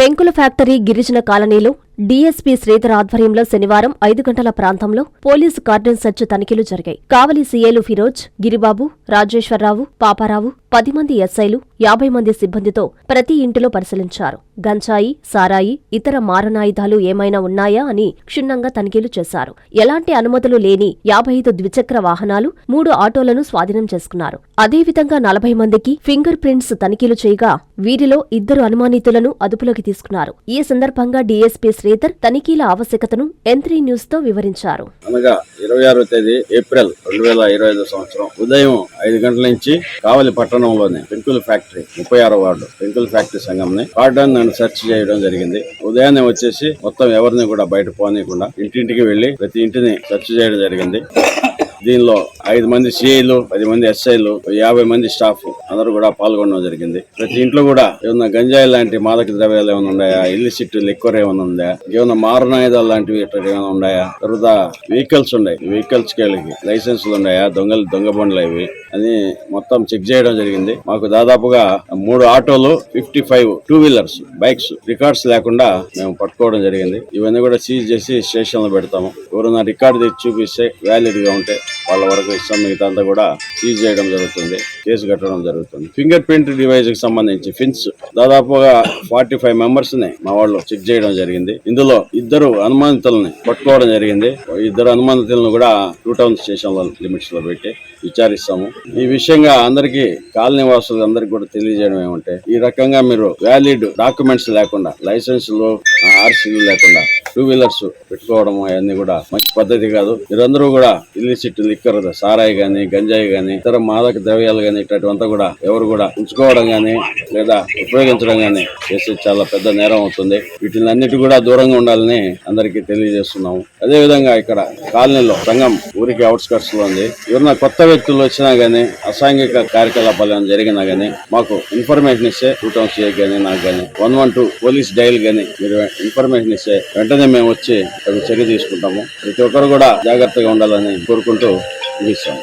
పెంకుల factory గిరిజన కాలనీలో DSP Sridhar ఆధ్వర్యంలో శనివారం ఐదు గంటల ప్రాంతంలో పోలీసు కార్డన్ సెర్చ్ తనిఖీలు జరిగాయి. కావలి సీఏలు ఫిరోజ్ గిరిబాబు రాజేశ్వరరావు పాపారావు పది మంది ఎస్ఐలు యాభై మంది సిబ్బందితో ప్రతి ఇంటిలో పరిశీలించారు. గంజాయి సారాయి ఇతర మారణాయుధాలు ఏమైనా ఉన్నాయా అని క్షుణ్ణంగా తనిఖీలు చేశారు. ఎలాంటి అనుమతులు లేని యాభై ఐదు ద్విచక్ర వాహనాలు మూడు ఆటోలను స్వాధీనం చేసుకున్నారు. అదేవిధంగా నలభై మందికి ఫింగర్ ప్రింట్స్ తనిఖీలు చేయగా వీరిలో ఇద్దరు అనుమానితులను అదుపులోకి తీసుకున్నారు. ఈ సందర్భంగా డీఎస్పీ శ్రీధర్ తనిఖీల ఆవశ్యకతను ఎంత్రీ న్యూస్తో వివరించారు. అనగా ఇరవై ఆరో తేదీ ఏప్రిల్ రెండు వేల ఇరవై ఐదో సంవత్సరం ఉదయం ఐదు గంటల నుంచి కావలి పట్టణంలోని పెంకుల ఫ్యాక్టరీ ముప్పై ఆరో వార్డు పెంకుల ఫ్యాక్టరీ సంఘంని కార్డన్ నన్ను సెర్చ్ చేయడం జరిగింది. ఉదయాన్నే వచ్చేసి మొత్తం ఎవరిని కూడా బయట పోనీయకుండా ఇంటింటికి వెళ్ళి ప్రతి ఇంటిని సెర్చ్ చేయడం జరిగింది. దీనిలో ఐదు మంది సిఐలు పది మంది ఎస్ఐలు యాభై మంది స్టాఫ్ అందరూ కూడా పాల్గొనడం జరిగింది. ప్రతి ఇంట్లో కూడా ఏమన్నా గంజాయి లాంటి మాదక ద్రవ్యాలు ఏమైనా ఉన్నాయా? ఇల్లిసిట్ లిక్వర్ ఏమైనా ఉందా? ఏమైనా మారణాయుధాలు లాంటివి ఏమైనా ఉన్నాయా? తర్వాత వెహికల్స్ ఉన్నాయి. వెహికల్స్కి లైసెన్సులు ఉన్నాయా? దొంగలు దొంగ బండ్లు అవి. అని మొత్తం చెక్ చేయడం జరిగింది. మాకు దాదాపుగా మూడు ఆటోలు fifty five two wheelers bikes records లేకుండా మేము పట్టుకోవడం జరిగింది. ఇవన్నీ కూడా సీజ్ చేసి స్టేషన్లో పెడతాము. ఎవరైనా రికార్డు తెచ్చి చూపిస్తే వ్యాలిడ్గా ఉంటే వాళ్ళ వరకు ఇస్తాం. మిగతా అంతా కూడా సీజ్ చేయడం జరుగుతుంది. కేసు కట్టడం జరుగుతుంది. ఫింగర్ ప్రింట్ డివైస్కి సంబంధించి ఫిన్స్ దాదాపుగా ఫార్టీ ఫైవ్ మెంబర్స్ని మా వాళ్ళు చెక్ చేయడం జరిగింది. ఇందులో ఇద్దరు అనుమానితులని పట్టుకోవడం జరిగింది. ఇద్దరు అనుమానితులను కూడా టూ టౌన్ స్టేషన్ లిమిట్స్లో పెట్టి విచారిస్తాము. ఈ విషయంగా అందరికీ కాలనీ వాసులు అందరికి కూడా తెలియజేయడం ఏమంటే ఈ రకంగా మీరు వ్యాలిడ్ డాక్యుమెంట్స్ లేకుండా లైసెన్సులు ఆర్సీలు లేకుండా టూ వీలర్స్ పెట్టుకోవడం అవన్నీ కూడా మంచి పద్ధతి కాదు. మీరందరూ కూడా ఇల్లిసిట్ లిక్కర్ సారాయి గాని గంజాయి గాని ఇతర మాదక ద్రవ్యాలు గాని ఇటువంటివంతా కూడా ఎవరు కూడా ఉంచుకోవడం కానీ లేదా ఉపయోగించడం కానీ చేసే చాలా పెద్ద నేరం అవుతుంది. వీటిని అన్నిటి కూడా దూరంగా ఉండాలని అందరికీ తెలియజేస్తున్నాము. అదేవిధంగా ఇక్కడ కాలనీలో సంఘం ఊరికి అవుట్స్కట్స్లో ఉంది. ఎవరైనా కొత్త వ్యక్తులు వచ్చినా గానీ అసాంఘిక కార్యకలాపాలు ఏమైనా జరిగినా గానీ మాకు ఇన్ఫర్మేషన్ ఇస్తే టూ టౌన్ సిఐ కానీ నాకు కానీ one one two police dial గానీ మీరు ఇన్ఫర్మేషన్ ఇస్తే వెంటనే మేము వచ్చి తగు చర్య తీసుకుంటాము. ప్రతి ఒక్కరు కూడా జాగ్రత్తగా ఉండాలని కోరుకుంటూ ముగిస్తాము.